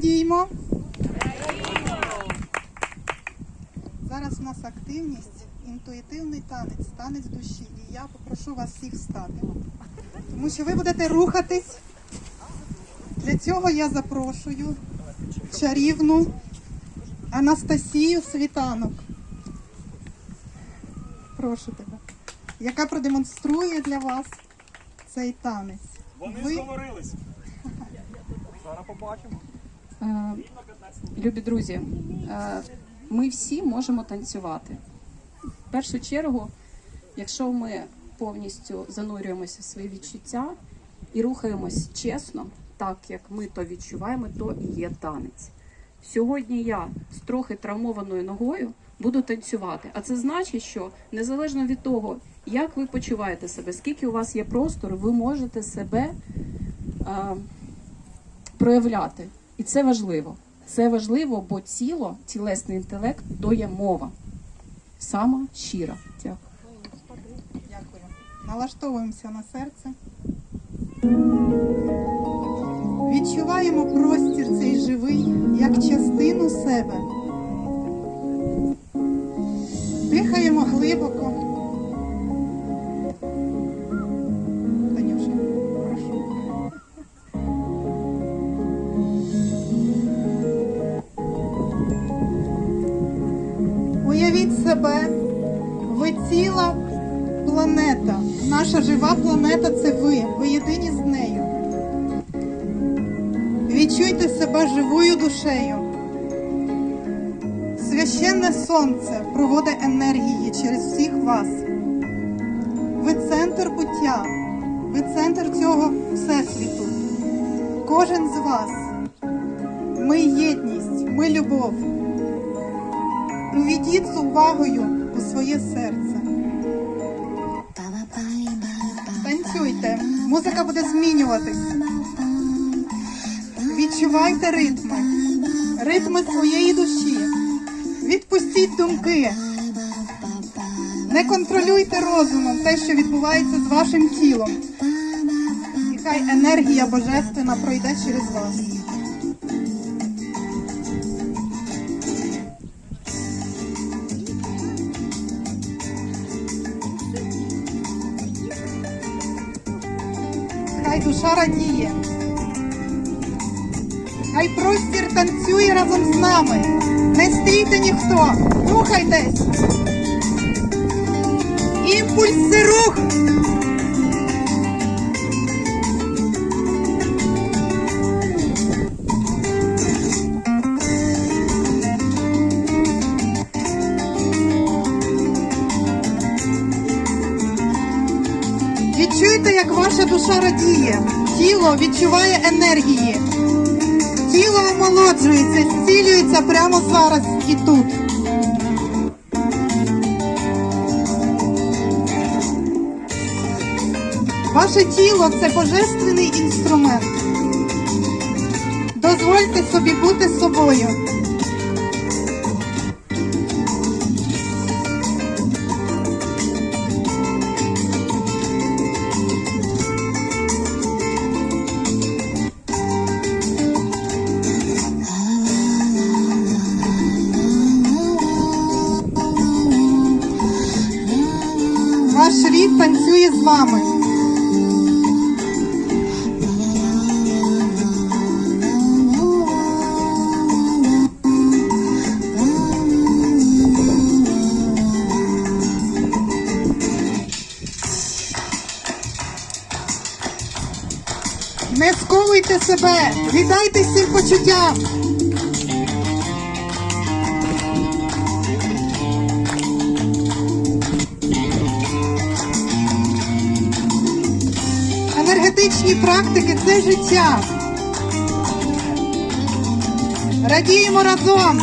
Радіємо. Зараз у нас активність, інтуїтивний танець, танець душі. І я попрошу вас всіх встати. Тому що ви будете рухатись. Для цього я запрошую чарівну Анастасію Світанок. Прошу тебе. Яка продемонструє для вас цей танець. Вони Ви- зговорились. Зараз побачимо. Е, Любі друзі, е, ми всі можемо танцювати. В першу чергу, якщо ми повністю занурюємося в свої відчуття і рухаємось чесно, так як ми то відчуваємо, то і є танець. Сьогодні я з трохи травмованою ногою буду танцювати. А це значить, що незалежно від того, як ви почуваєте себе, скільки у вас є простору, ви можете себе е, проявляти. І це важливо. Це важливо, бо тіло, тілесний інтелект то є мова. Сама щира. Дякую. Дякую. Налаштовуємося на серце. Відчуваємо простір цей живий як частину себе. Дихаємо глибоко. Себе живою душею. Священне сонце проводить енергії через всіх вас. Ви центр буття, ви центр цього всесвіту. Кожен з вас. Ми єдність, ми любов. Увійдіть з увагою у своє серце. Танцюйте, музика буде змінюватись. Відчувайте ритми, ритми своєї душі. Відпустіть думки. Не контролюйте розумом те, що відбувається з вашим тілом. І хай енергія божественна пройде через вас. Хай душа радіє. Хай простір танцює разом з нами. Не стійте ніхто. Рухайтесь. Імпульс це рух. Відчуйте, як ваша душа радіє. Тіло відчуває енергії. Тіло омолоджується, зцілюється прямо зараз і тут. Ваше тіло це божественний інструмент. Дозвольте собі бути собою. З вами. Не сковуйте себе, віддайте всім почуттям. Енергетичні практики це життя. Радіємо разом.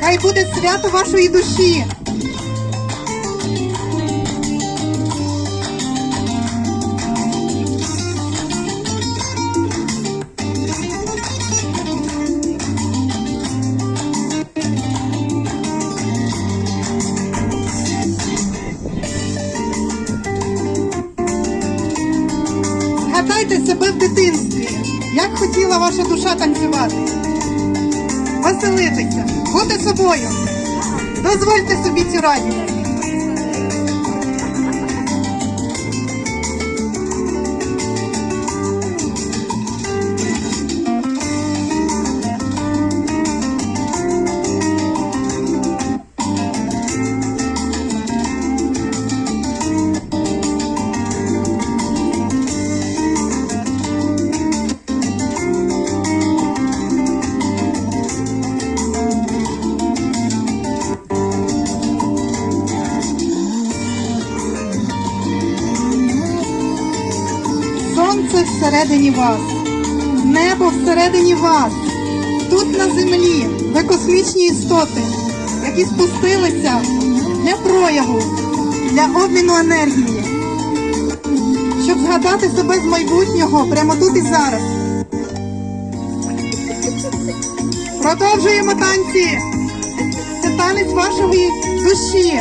Хай буде свято вашої душі. Згадайте себе в дитинстві. Як хотіла ваша душа танцювати. Веселитися, бути собою. Дозвольте собі цю радість. Сонце всередині вас, небо всередині вас. Тут на землі ви космічні істоти, які спустилися для прояву, для обміну енергії, щоб згадати себе з майбутнього прямо тут і зараз. Продовжуємо танці. Це танець вашої душі,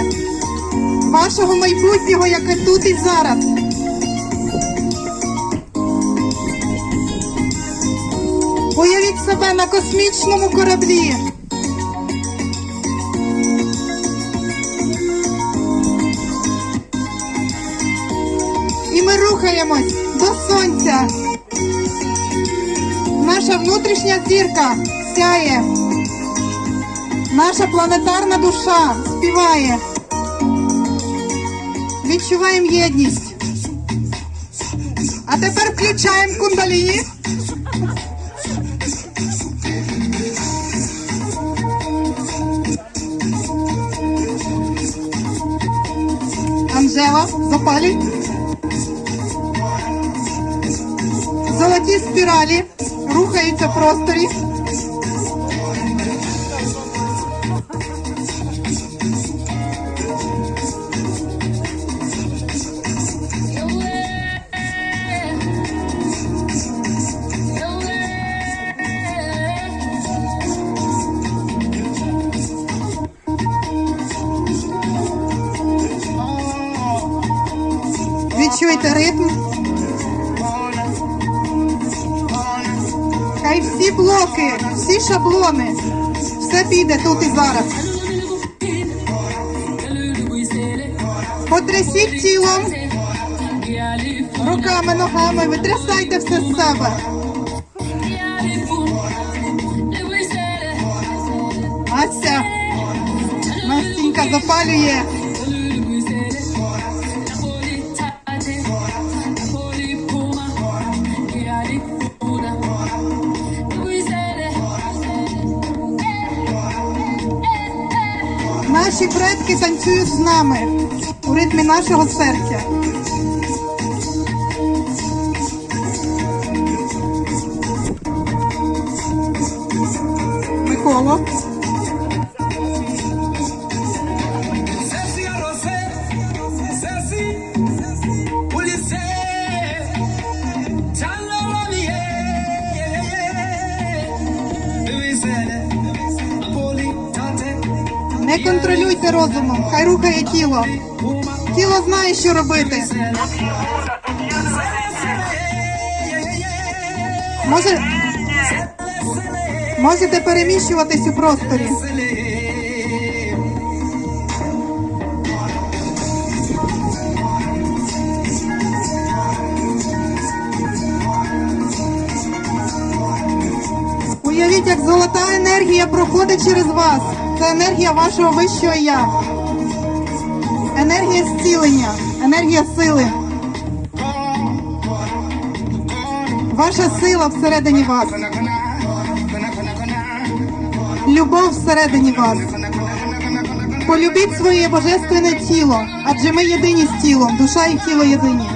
вашого майбутнього, яке тут і зараз. Уявіть себе на космічному кораблі. І ми рухаємось до сонця. Наша внутрішня зірка сяє. Наша планетарна душа співає. Відчуваємо єдність. А тепер включаємо кундалії. Запалюй. Золоті спіралі рухаються просторі. Відчуйте ритм. Хай всі блоки, всі шаблони, все піде тут і зараз. Потрясіть тілом, руками, ногами, витрясайте все з себе. Ася, Настінька запалює. Наші предки танцюють з нами у ритмі нашого серця. Микола. Контролюйте розумом, хай рухає тіло. Тіло знає, що робити. Може, можете переміщуватись у просторі. Уявіть, як золота енергія проходить через вас. Це енергія вашого вищого я. Енергія зцілення, енергія сили. Ваша сила всередині вас. Любов всередині вас. Полюбіть своє божественне тіло, адже ми єдині з тілом, душа і тіло єдині.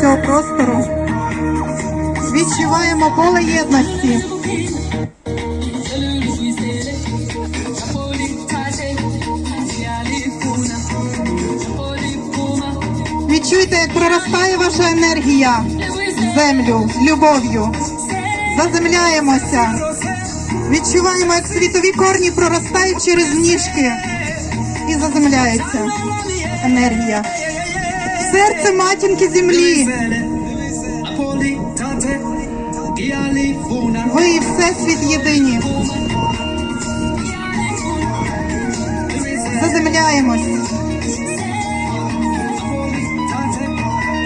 цього простору. Відчуваємо поле єдності. Відчуйте, як проростає ваша енергія землю, любов'ю. Заземляємося. Відчуваємо, як світові корні проростають через ніжки і заземляється енергія. Серце матінки землі. Ви і всесвіт єдині. Заземляємось.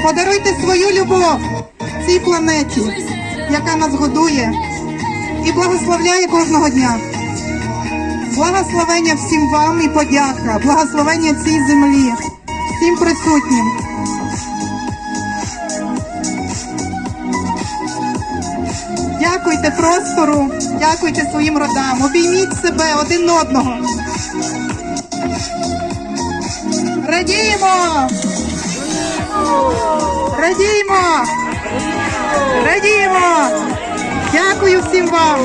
Подаруйте свою любов цій планеті, яка нас годує і благословляє кожного дня. Благословення всім вам і подяка, благословення цій землі, всім присутнім. Дякуйте простору, дякуйте своїм родам, обійміть себе один одного. Радіємо! Радіємо! Радіємо! Дякую всім вам!